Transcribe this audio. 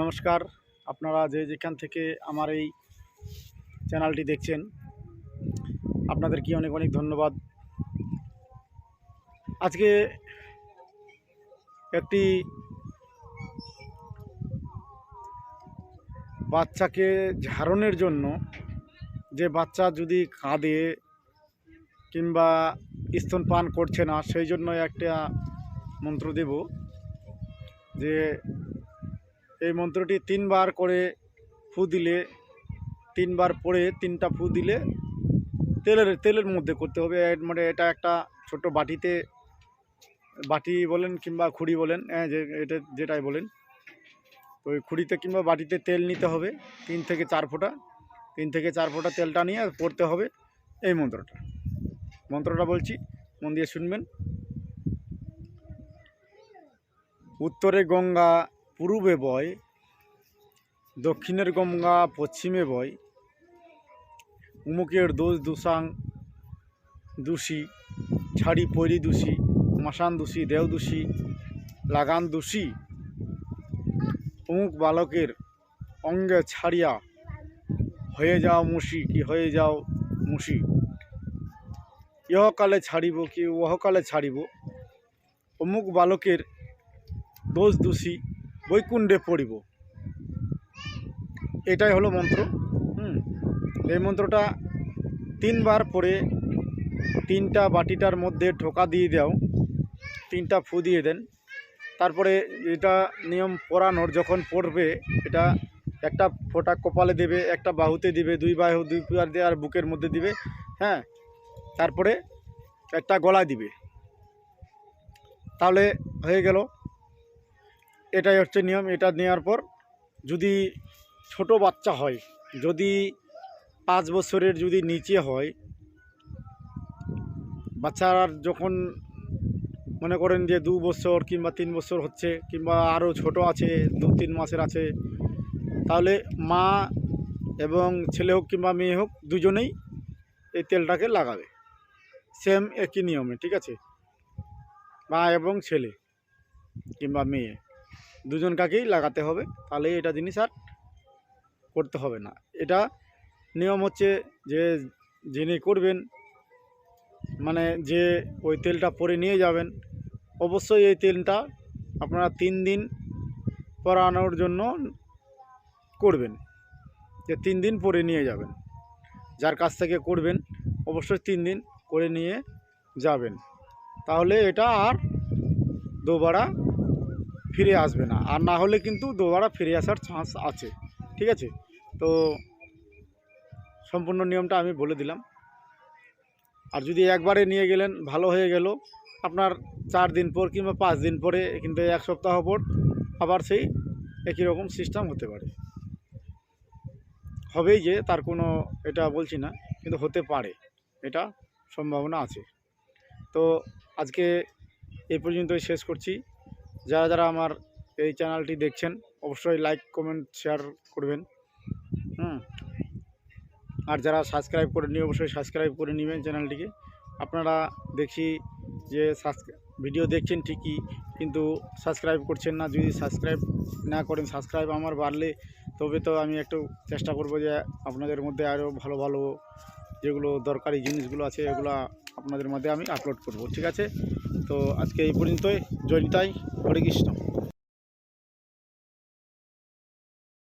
নমস্কার। আপনারা যে যেখান থেকে আমার এই চ্যানেলটি দেখছেন, আপনাদের কি অনেক অনেক ধন্যবাদ। আজকে একটি বাচ্চাকে ঝাড়নের জন্য, যে বাচ্চা যদি কাঁদে কিংবা স্তনপান করছে না, সেই জন্য একটা মন্ত্র দেব যে এই মন্ত্রটি তিনবার করে ফু দিলে, তিনবার পরে তিনটা ফু দিলে তেলের তেলের মধ্যে করতে হবে। মানে এটা একটা ছোট বাটিতে, বাটি বলেন কিংবা খুঁড়ি বলেন হ্যাঁ যে, এটা যেটাই বলেন তো ওই খুঁড়িতে কিংবা বাটিতে তেল নিতে হবে, তিন থেকে চার ফোঁটা, তিন থেকে চার ফোঁটা তেলটা নিয়ে পড়তে হবে এই মন্ত্রটা। মন্ত্রটা বলছি, মন দিয়ে শুনবেন। উত্তরে গঙ্গা পূর্বে বয়, দক্ষিণের গঙ্গা, পশ্চিমে বয়। উমুকের দোষ দুসাং দোষী, ছাড়ি পৈরি দোষী, মাসান দোষী, দেও দোষী, লাগান দোষী। অমুক বালকের অঙ্গে ছাড়িয়া, হয়ে যাও মুশি কি হয়ে যাও মুশি ইহকালে ছাড়িব কি ওহকালে ছাড়িব। অমুক বালকের দোষ দোষী বৈকুণ্ঠে পড়িব। এটাই হলো মন্ত্র। হুম? এই মন্ত্রটা তিনবার পরে তিনটা বাটিটার মধ্যে ঠোকা দিয়ে দাও, তিনটা ফু দিয়ে দেন। তারপরে এটা নিয়ম পরানোর যখন পড়বে, এটা একটা ফোঁটা কপালে দেবে, একটা বাহুতে দিবে, দুই বাহু, দুই পার দিয়ে আর বুকের মধ্যে দিবে হ্যাঁ? তারপরে একটা গলায় দিবে। তাহলে হয়ে গেল। এটাই হচ্ছে নিয়ম, এটা নেওয়ার পর যদি ছোট বাচ্চা হয়, যদি পাঁচ বছরের যদি নিচে হয়, বাচ্চার যখন মনে করেন যে দু বছর কিংবা তিন বছর হচ্ছে, কিংবা আরও ছোট আছে, দু তিন মাসের আছে, তাহলে মা এবং ছেলে হোক কিংবা মেয়ে হোক দুজনেই এই তেলটাকে লাগাবে। সেম একই নিয়মে, ঠিক আছে? মা এবং ছেলে কিংবা মেয়ে। দুজন কাকেই লাগাতে হবে। তাহলে এটা জিনিস আর করতে হবে না। এটা নিয়ম হচ্ছে যে যিনি করবেন মানে যে ওই তেলটা পরে নিয়ে যাবেন, অবশ্যই এই তেলটা আপনারা তিন দিন পরানোর জন্য করবেন। যে তিন দিন পরে নিয়ে যাবেন। যার কাছ থেকে করবেন, অবশ্যই তিন দিন করে নিয়ে যাবেন। তাহলে এটা আর দোবারা ফিরে আসবে না। আর না হলে কিন্তু দোবারা ফিরে আসার চান্স আছে। ঠিক আছে? তো সম্পূর্ণ নিয়মটা আমি বলে দিলাম। আর যদি একবারে নিয়ে গেলেন, ভালো হয়ে গেল। আপনার চার দিন পর কিংবা পাঁচ দিন পরে কিন্তু এক সপ্তাহ পর আবার সেই একই রকম সিস্টেম হতে পারে। হবেই যে, তার কোনো এটা বলছি না, কিন্তু হতে পারে। এটা সম্ভাবনা আছে। তো আজকে এই পর্যন্তই শেষ করছি। যারা যারা আমার এই চ্যানেলটি দেখছেন, অবশ্যই লাইক কমেন্ট শেয়ার করবেন। হুম। আর যারা সাবস্ক্রাইব করে নিয়ে অবশ্যই সাবস্ক্রাইব করে নেবেন চ্যানেলটিকে। আপনারা দেখি যে ভিডিও দেখছেন ঠিকই, কিন্তু সাবস্ক্রাইব করছেন না। যদি সাবস্ক্রাইব না করেন সাবস্ক্রাইব আমার বাড়লে, তবে তো আমি একটু চেষ্টা করব যে আপনাদের মধ্যে আরও ভালো ভালো যেগুলো দরকারি জিনিসগুলো আছে, এগুলো আপনাদের মধ্যে আমি আপলোড করব ঠিক আছে? তো আজকে এই পর্যন্তই। জয়নিতাই হরে কৃষ্ণ।